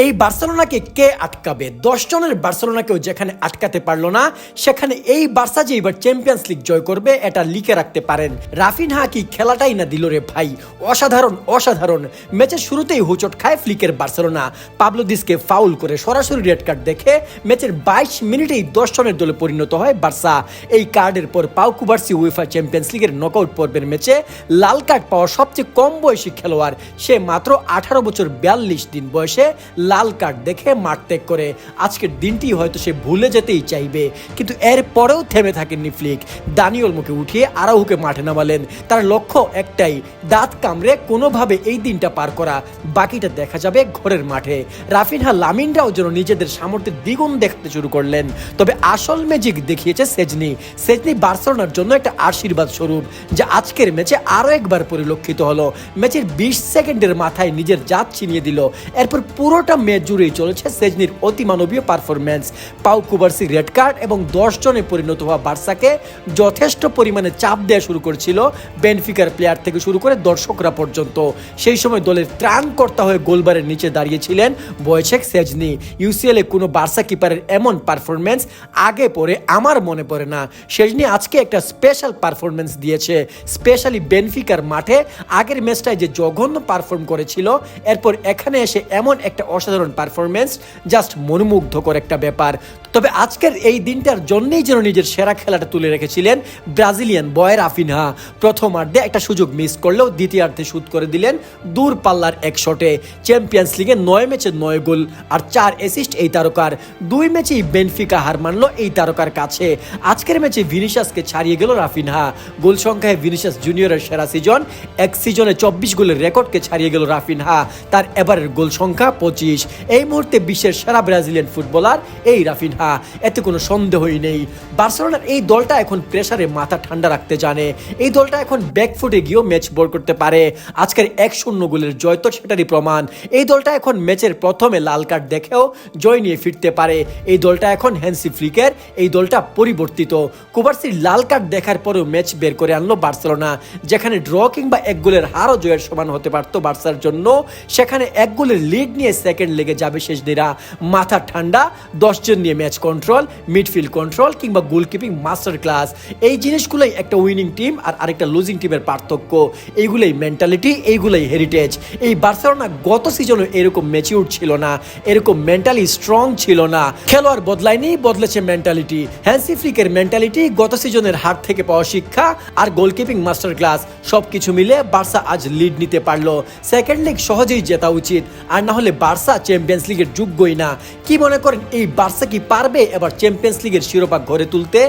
এই বার্সেলোনাকে কে আটকাবে? দশ জনের বার্সেলোনাকেও যেখানে আটকাতে পারল না, সেখানে এই বার্সা যে এবার চ্যাম্পিয়ন্স লিগ জয় করবে, এটা লিখে রাখতে পারেন। রাফিনহা কি খেলাটাই না দিল রে ভাই? অসাধারণ অসাধারণ। ম্যাচের শুরুতেই হুচট খায় ফ্লিকের বার্সেলোনা। পাবলো দিসকে ফাউল করে সরাসরি রেড কার্ড দেখে ম্যাচের বাইশ মিনিটেই দশ জনের দলে পরিণত হয় বার্সা। এই কার্ডের পর পাউ কুবার্সি উয়েফা চ্যাম্পিয়ন্স লিগের নকআউট পর্বের ম্যাচে লাল কার্ড পাওয়া সবচেয়ে কম বয়সী খেলোয়াড়, সে মাত্র আঠারো বছর বিয়াল্লিশ দিন বয়সে লাল কার্ড দেখে মাঠ ত্যাগ করে আজকের দিনটি হয়তো সে ভুলে যেতেই চাইবে। কিন্তু এর পরেও থেমে থাকেননি ফ্লিক। দানিওল মুখে উঠিয়ে আরাহুকে মাঠে নামালেন। তার লক্ষ্য একটাই, দাঁত কামড়ে কোনোভাবে এই দিনটা পার করা। বাকিটা দেখা যাবে ঘরের মাঠে। রাফিনহা লামিনরাও যেন নিজেদের সামর্থ্যের দ্বিগুণ দেখতে শুরু করলেন। তবে আসল ম্যাজিক দেখিয়েছে সেজনি। সেজনি বার্সেলোনার জন্য একটা আশীর্বাদ স্বরূপ, যা আজকের ম্যাচে আরও একবার পরিলক্ষিত হলো। ম্যাচের বিশ সেকেন্ডের মাথায় নিজের জাত ছিনিয়ে দিল। এরপর পুরোটা ম্যাচ জুড়েই চলেছে সেজনির অতিমানবীয় performance Pau Cubarsi red card এবং দশ জনে পরিণত হওয়া বার্সাকে যথেষ্ট পরিমাণে চাপ দেওয়া শুরু করেছিল বেনফিকার প্লেয়ার থেকে শুরু করে দর্শকরা পর্যন্ত। সেই সময় দলের ত্রাণকর্তা হয়ে গোলবারের নিচে দাঁড়িয়েছিলেন বয়সেক সেজনি। ইউসিএল কোনো বার্সা কিপারের এমন পারফরমেন্স আগে পরে আমার মনে পড়ে না। সেজনি আজকে একটা স্পেশাল পারফরমেন্স দিয়েছে স্পেশালি বেনফিকার মাঠে। আগের ম্যাচটায় যে জঘন্য পারফর্ম করেছিল, এরপর এখানে এসে এমন একটা অসাধারণ পারফরমেন্স জাস্ট মনোমুগ্ধকর একটা ব্যাপার। তবে আজকের এই দিনটার জন্যেই যেন নিজের সেরা খেলাটা তুলে রেখেছিলেন ব্রাজিলিয়ান বয়ের আফিনহা। প্রথমার্ধে একটা সুযোগ মিস করলেও দ্বিতীয়ার্ধে শুট করে দিলেন দূর পাল্লার এক শটে। চ্যাম্পিয়ন্স লিগে নয় ম্যাচে নয় গোল আর চার অ্যাসিস্ট এই তারকার। দুই ম্যাচেই বেনফিকা হার মানলো এই তারকার কাছে। আজকের ম্যাচে ভিনিশাসকে ছাড়িয়ে গেল রাফিনহা। গোল সংখ্যায় ভিনিশাস জুনিয়রের সেরা সিজন এক সিজনে চব্বিশ গোলের রেকর্ডকে ছাড়িয়ে গেল রাফিনহা। তার এবারের গোল সংখ্যা পঁচিশ। এই মুহূর্তে বিশ্বের সেরা ব্রাজিলিয়ান ফুটবলার এই রাফিনহা। এতে কোনো সন্দেহই নেই। বার্সেলোনার এই দলটা এখন প্রেসারে মাথা ঠান্ডা রাখতে জানে। এই দলটা এখন ব্যাকফুটে গিয়েও ম্যাচ বোর করতে পারে। আজকের এক শূন্য গোলের জয় তো সেটারই প্রমাণ। এই দলটা এখন ম্যাচের প্রথমে লাল কার্ড দেখেও জয় নিয়ে ফিরতে পারে। এই দলটা এখন হ্যান্সি ফ্লিকের, এই দলটা পরিবর্তিত। কুবার্সির লাল কার্ড দেখার পরেও ম্যাচ বের করে আনলো বার্সেলোনা, যেখানে ড্র কিংবা এক গোলের হারও জয়ের সমান হতে পারতো বার্সার জন্য। সেখানে এক গোলের লিড নিয়ে সেকেন্ড লেগে যাবে শেষ দিরা। মাথা ঠান্ডা দশজন নিয়ে ম্যাচ কন্ট্রোল মিডফিল্ড কন্ট্রোল কিংবা গোলকিপিং মাস্টার ক্লাস এই জিনিসগুলোই একটা উইনিং টিম আর আরেকটা লুজিং টিমের পার্থক্য। এইগুলোই মেন্টালিটি এইগুলোই হেরিটেজ এই বার্সেলোনা গত সিজনে এরকম ম্যাচিউর ছিল না, এরকম মেন্টালি স্ট্রং ছিল না। খেলোয়াড় বদলায়নি, বদলেছে মেন্টালিটি হ্যান্সি ফ্লিকের মেন্টালিটি গত সিজনের হার থেকে পাওয়া শিক্ষা আর গোলকিপিং মাস্টার ক্লাস সবকিছু মিলে বার্সা আজ লিড নিতে পারল। সেকেন্ড লিগ সহজেই জেতা উচিত। আর না হলে বার্সা চ্যাম্পিয়ন্স লিগের যোগ্যই না। কি মনে করেন, এই বার্সা কি পারবে এবার চ্যাম্পিয়ন্স লিগের শিরোপা গড়ে তুলতে?